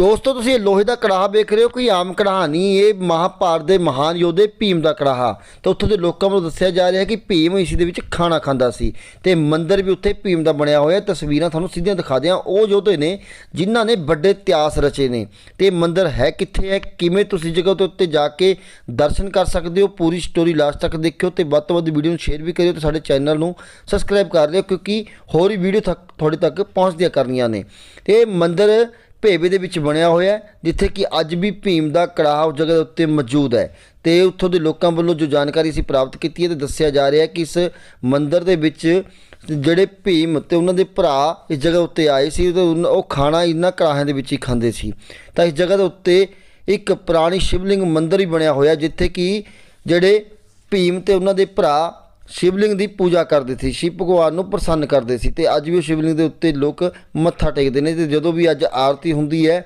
ਦੋਸਤੋ, ਤੁਸੀਂ ਇਹ ਲੋਹੇ ਦਾ ਕੜਾਹਾ ਵੇਖ ਰਹੇ ਹੋ, ਕੋਈ ਆਮ ਕੜਾਹਾ ਨਹੀਂ, ਇਹ ਮਹਾਭਾਰਤ ਦੇ ਮਹਾਨ ਯੋਧੇ ਭੀਮ ਦਾ ਕੜਾਹਾ। ਤਾਂ ਉੱਥੋਂ ਦੇ ਲੋਕਾਂ ਵੱਲੋਂ ਦੱਸਿਆ ਜਾ ਰਿਹਾ ਕਿ ਭੀਮ ਇਸ ਦੇ ਵਿੱਚ ਖਾਣਾ ਖਾਂਦਾ ਸੀ ਤੇ ਮੰਦਿਰ ਵੀ ਉੱਥੇ ਭੀਮ ਦਾ ਬਣਿਆ ਹੋਇਆ। ਤਸਵੀਰਾਂ ਤੁਹਾਨੂੰ ਸਿੱਧੀਆਂ ਦਿਖਾ ਦਿਆਂ। ਉਹ ਯੋਧੇ ਨੇ, ਜਿਨ੍ਹਾਂ ਨੇ ਵੱਡੇ ਇਤਿਹਾਸ ਰਚੇ ਨੇ। ਤੇ ਇਹ ਮੰਦਿਰ ਹੈ ਕਿੱਥੇ ਹੈ, ਕਿਵੇਂ ਤੁਸੀਂ ਜਗ੍ਹਾ ਦੇ ਉੱਤੇ ਜਾ ਕੇ ਦਰਸ਼ਨ ਕਰ ਸਕਦੇ ਹੋ, ਪੂਰੀ ਸਟੋਰੀ ਲਾਸਟ ਤੱਕ ਦੇਖਿਓ ਤੇ ਵੱਧ ਤੋਂ ਵੱਧ ਵੀਡੀਓ ਨੂੰ ਸ਼ੇਅਰ ਵੀ ਕਰਿਓ ਤੇ ਸਾਡੇ ਚੈਨਲ ਨੂੰ ਸਬਸਕ੍ਰਾਈਬ ਕਰ ਲਿਓ, ਕਿਉਂਕਿ ਹੋਰ ਵੀ ਵੀਡੀਓ ਤੱਕ ਤੁਹਾਡੇ ਤੱਕ ਪਹੁੰਚਦੀਆਂ ਕਰਨੀਆਂ ਨੇ। ਤੇ ਇਹ ਮੰਦਿਰ ਭੇਵੇ ਦੇ ਵਿੱਚ ਬਣਿਆ ਹੋਇਆ ਹੈ, ਜਿੱਥੇ ਕਿ ਅੱਜ ਵੀ ਭੀਮ ਦਾ ਕੜਾਹ ਉਸ ਜਗ੍ਹਾ ਦੇ ਉੱਤੇ ਮੌਜੂਦ ਹੈ। ਤੇ ਉੱਥੋਂ ਦੇ ਲੋਕਾਂ ਵੱਲੋਂ ਜੋ ਜਾਣਕਾਰੀ ਅਸੀਂ ਪ੍ਰਾਪਤ ਕੀਤੀ ਹੈ ਤੇ ਦੱਸਿਆ ਜਾ ਰਿਹਾ ਹੈ ਕਿ ਇਸ ਮੰਦਿਰ ਦੇ ਵਿੱਚ ਜਿਹੜੇ ਭੀਮ ਤੇ ਉਹਨਾਂ ਦੇ ਭਰਾ ਇਸ ਜਗ੍ਹਾ ਉੱਤੇ ਆਏ ਸੀ ਤੇ ਉਹ ਖਾਣਾ ਇਹਨਾਂ ਕੜਾਹਿਆਂ ਦੇ ਵਿੱਚ ਹੀ ਖਾਂਦੇ ਸੀ। ਤਾਂ ਇਸ ਜਗ੍ਹਾ ਦੇ ਉੱਤੇ ਇੱਕ ਪੁਰਾਣੀ ਸ਼ਿਵਲਿੰਗ ਮੰਦਿਰ ਹੀ ਬਣਿਆ ਹੋਇਆ, ਜਿੱਥੇ ਕਿ ਜਿਹੜੇ ਭੀਮ ਤੇ ਉਹਨਾਂ ਦੇ ਭਰਾ ਸ਼ਿਵਲਿੰਗ ਦੀ ਪੂਜਾ ਕਰਦੇ ਸੀ, ਸ਼ਿਵ ਭਗਵਾਨ ਨੂੰ ਪ੍ਰਸੰਨ ਕਰਦੇ ਸੀ ਤੇ ਅੱਜ ਵੀ ਉਹ ਸ਼ਿਵਲਿੰਗ ਦੇ ਉੱਤੇ ਲੋਕ ਮੱਥਾ ਟੇਕਦੇ ਨੇ ਤੇ ਜਦੋਂ ਵੀ ਅੱਜ ਆਰਤੀ ਹੁੰਦੀ ਹੈ